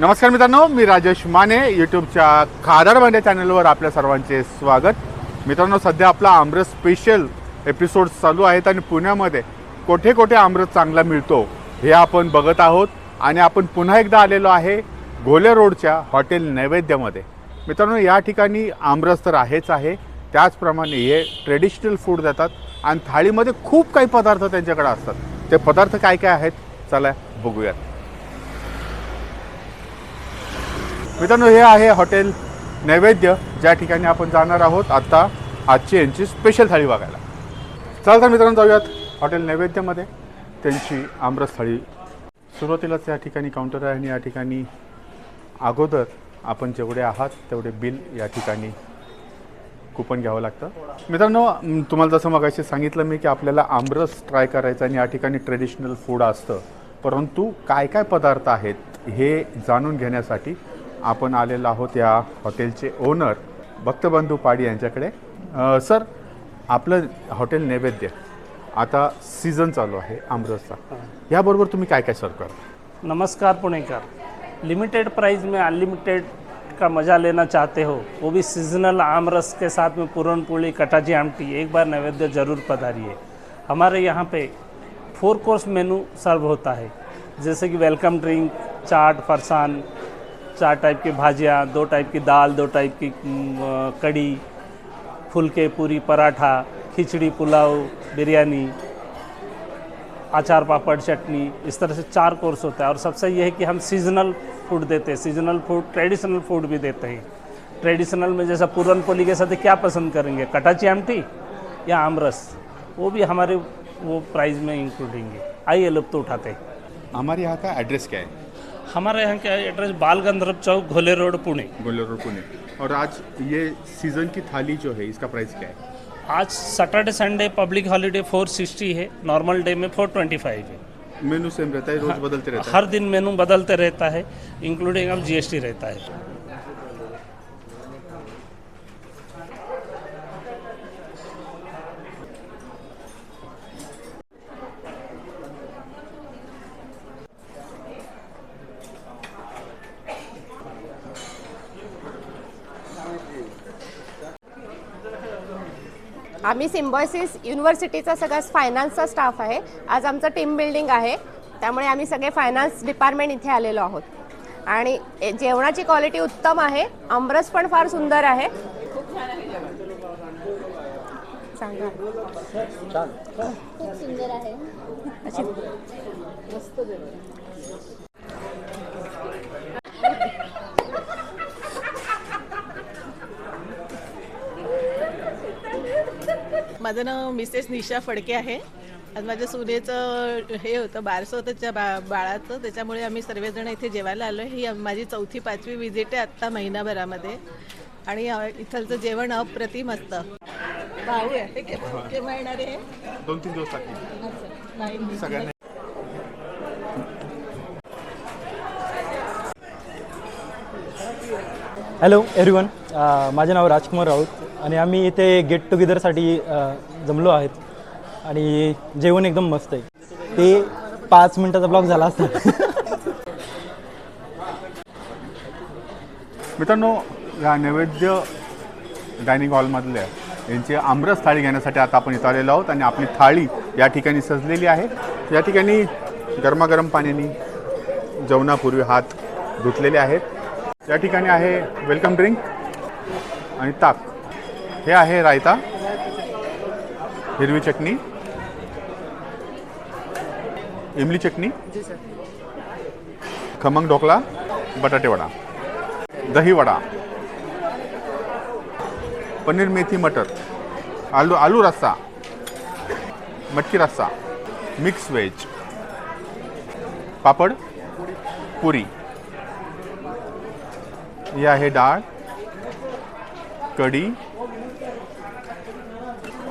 नमस्कार मित्रांनो मी राजेश माने यूट्यूबच्या खादाड भांड्या चॅनलवर आपल्या सर्वांचे स्वागत. मित्रांनो सध्या आपला आमरस स्पेशल एपिसोड चालू आहेत आणि पुण्यामध्ये कोठे कोठे आमरस चांगला मिळतो हे आपण बघत आहोत. आणि आपण पुन्हा एकदा आलेलो आहे घोले रोडच्या हॉटेल नैवेद्यामध्ये. मित्रांनो या ठिकाणी आमरस तर आहेच आहे. त्याचप्रमाणे हे ट्रेडिशनल फूड देतात आणि थाळीमध्ये खूप काही पदार्थ त्यांच्याकडे असतात. ते पदार्थ काय काय आहेत? चला बघूयात. मित्रांनो हे आहे हॉटेल नैवेद्य. ज्या ठिकाणी आपण जाणार आहोत आत्ता आजची यांची स्पेशल थाळी बघायला. चालतं मित्रांनो जाऊयात हॉटेल नैवेद्यमध्ये. त्यांची आमरस थाळी सुरुवातीलाच या ठिकाणी काउंटर आहे आणि या ठिकाणी अगोदर आपण जेवढे आहात तेवढे बिल या ठिकाणी कुपन घ्यावं लागतं. मित्रांनो तुम्हाला जसं मगाशी सांगितलं मी की आपल्याला आमरस ट्राय करायचं आणि या ठिकाणी ट्रेडिशनल फूड असतं. परंतु काय काय पदार्थ आहेत हे जाणून घेण्यासाठी आपण आलेलो आहोत या हॉटेलचे ओनर भक्तबंधू पाडी यांच्याकडे. सर आपलं हॉटेल नैवेद्य आता सीझन चालू आहे आमरसचा. याबरोबर तुम्ही काय काय सर्व करता? नमस्कार पुणेकर. लिमिटेड प्राइस में अनलिमिटेड का मज़ा लेना चाहते हो वो भी सीजनल आम रस के साथ में पूरन पूड़ी कटाची आमटी एक बार नैवेद्य ज़रूर पधारिए। हमारे यहाँ पे फोर कोर्स मेनू सर्व होता है जैसे कि वेलकम ड्रिंक चाट फरसान चार टाइप की भाजियाँ, दो टाइप की दाल, दो टाइप की कड़ी फुलके, पूरी, पराठा, खिचड़ी, पुलाव, बिरयानी अचार पापड़, चटनी, इस तरह से चार कोर्स होता है। और सबसे ये है कि हम सीजनल फ़ूड देते हैं सीजनल फ़ूड ट्रेडिशनल फ़ूड भी देते हैं। ट्रेडिशनल में जैसा पूरन पोली के साथ क्या पसंद करेंगे? कटाची आमटी या आमरस? वो भी हमारे वो प्राइस में इंक्लूडिंग है आइए लुप्त उठाते हैं। हमारे यहाँ का एड्रेस क्या है? हमारे यहाँ का एड्रेस बाल गंधर्व चौक घोले रोड पुणे। घोले रोड पुणे। और आज ये सीज़न की थाली जो है इसका प्राइस क्या है? आज सैटरडे संडे पब्लिक हॉलीडे 460 है नॉर्मल डे में 425 है। मेनू सेम रहता है रोज बदलते रहता है। हर दिन मेनू बदलते रहता है इंक्लूडिंग अब जीएसटी रहता है। आम्ही सिम्बॉयसिस युनिव्हर्सिटीचा सगळा फायनान्सचा स्टाफ आहे. आज आमचं टीम बिल्डिंग आहे. त्यामुळे आम्ही सगळे फायनान्स डिपार्टमेंट इथे आलेलो आहोत. आणि जेवणाची क्वालिटी उत्तम आहे. आमरस पण फार सुंदर आहे. सांगा खूप सुंदर आहे अशी माझं नाव मिसेस निशा फडके आहे. आज माझ्या सुनेचं हे होतं बारसं होतं त्या बा बाळाचं. त्याच्यामुळे आम्ही सर्वजण इथे जेवायला आलो ही माझी चौथी पाचवी विजिट आहे आत्ता महिनाभरामध्ये. आणि इथलचं जेवण अप्रतिम असतं. भाऊ आहे के- केव्हा येणार आहे दोन तीन दिवस लागतील. असं. नाही सगळ्यांना. हॅलो एव्हरीवन माझे नाव राजकुमार राऊत आणि आम्ही इथे गेट टुगेदरसाठी जमलो आहेत. आणि जेवण एकदम मस्त आहे. ते पाच मिनटाचा ब्लॉग झाला असता. मित्रांनो या नैवेद्य डायनिंग हॉलमधल्या यांची आमरस थाळी घेण्यासाठी आता आपण इथं आलेलो आहोत आणि आपली थाळी या ठिकाणी सजलेली आहे. या ठिकाणी गरमागरम पाण्याने जेवणापूर्वी हात धुतलेले आहेत. या ठिकाणी आहे वेलकम ड्रिंक आणि ताक. हे आहे रायता हिरवी चटणी इमली चटणी खमंग ढोकळा बटाटे वडा दही वडा पनीर मेथी मटर आलू आलू रस्सा मटकी रस्सा मिक्स वेज पापड पुरी. ही आहे डाळ कढी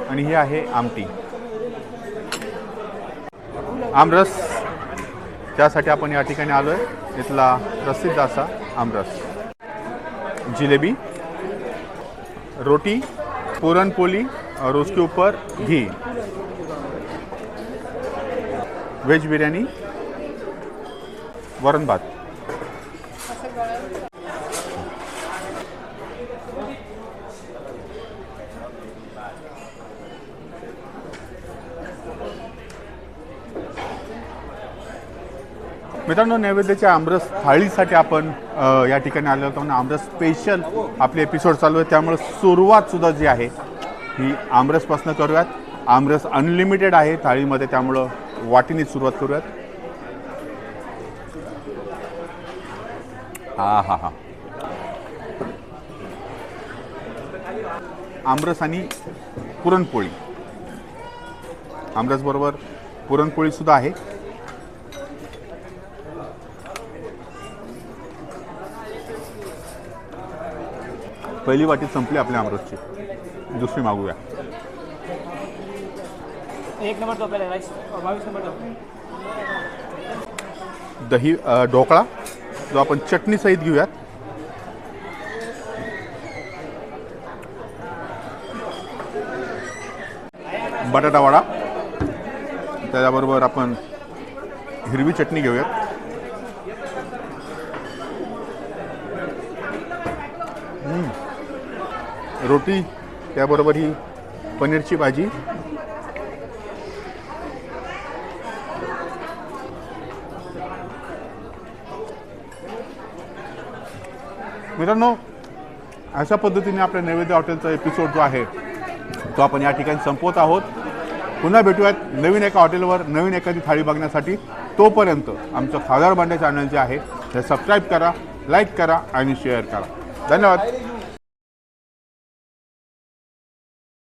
आणि ही आहे आमटी. आमरस. त्यासाठी आपण या ठिकाणी आलो आहे इथला प्रसिद्ध असा आमरस. जिलेबी रोटी पुरणपोळी और उसके ऊपर घी. वेज बिर्याणी वरण भात. मित्रांनो नैवेद्याच्या आमरस थाळीसाठी आपण या ठिकाणी आलेलो होतो आमरस स्पेशल आपले एपिसोड चालू आहे. त्यामुळे सुरुवातसुद्धा जी आहे ही आमरसपासून करूयात. आमरस अनलिमिटेड आहे थाळीमध्ये त्यामुळं वाटीने सुरुवात करूयात. हा हा हा. आमरस आणि पुरणपोळी. आमरस बरोबर पुरणपोळी सुद्धा आहे. पहिली वाटी संपली आपल्या आमरसची. दुसरी मागूया. एक नंबर दही ढोकळा जो आपण चटणीसहित घेऊयात. बटाटा वडा. त्याच्याबरोबर आपण हिरवी चटणी घेऊयात. हम्म. रोटी त्याबरोबर ही पनीरची भाजी. मित्रांनो अशा पद्धतीने आपल्या नैवेद्य हॉटेलचा एपिसोड जो आहे तो आपण या ठिकाणी संपवत आहोत. पुन्हा भेटूयात नवीन एका हॉटेलवर नवीन एखादी थाळी बघण्यासाठी. तोपर्यंत आमचं खादार भांडे चॅनल जे आहे ते सबस्क्राईब करा लाईक करा आणि शेअर करा. धन्यवाद.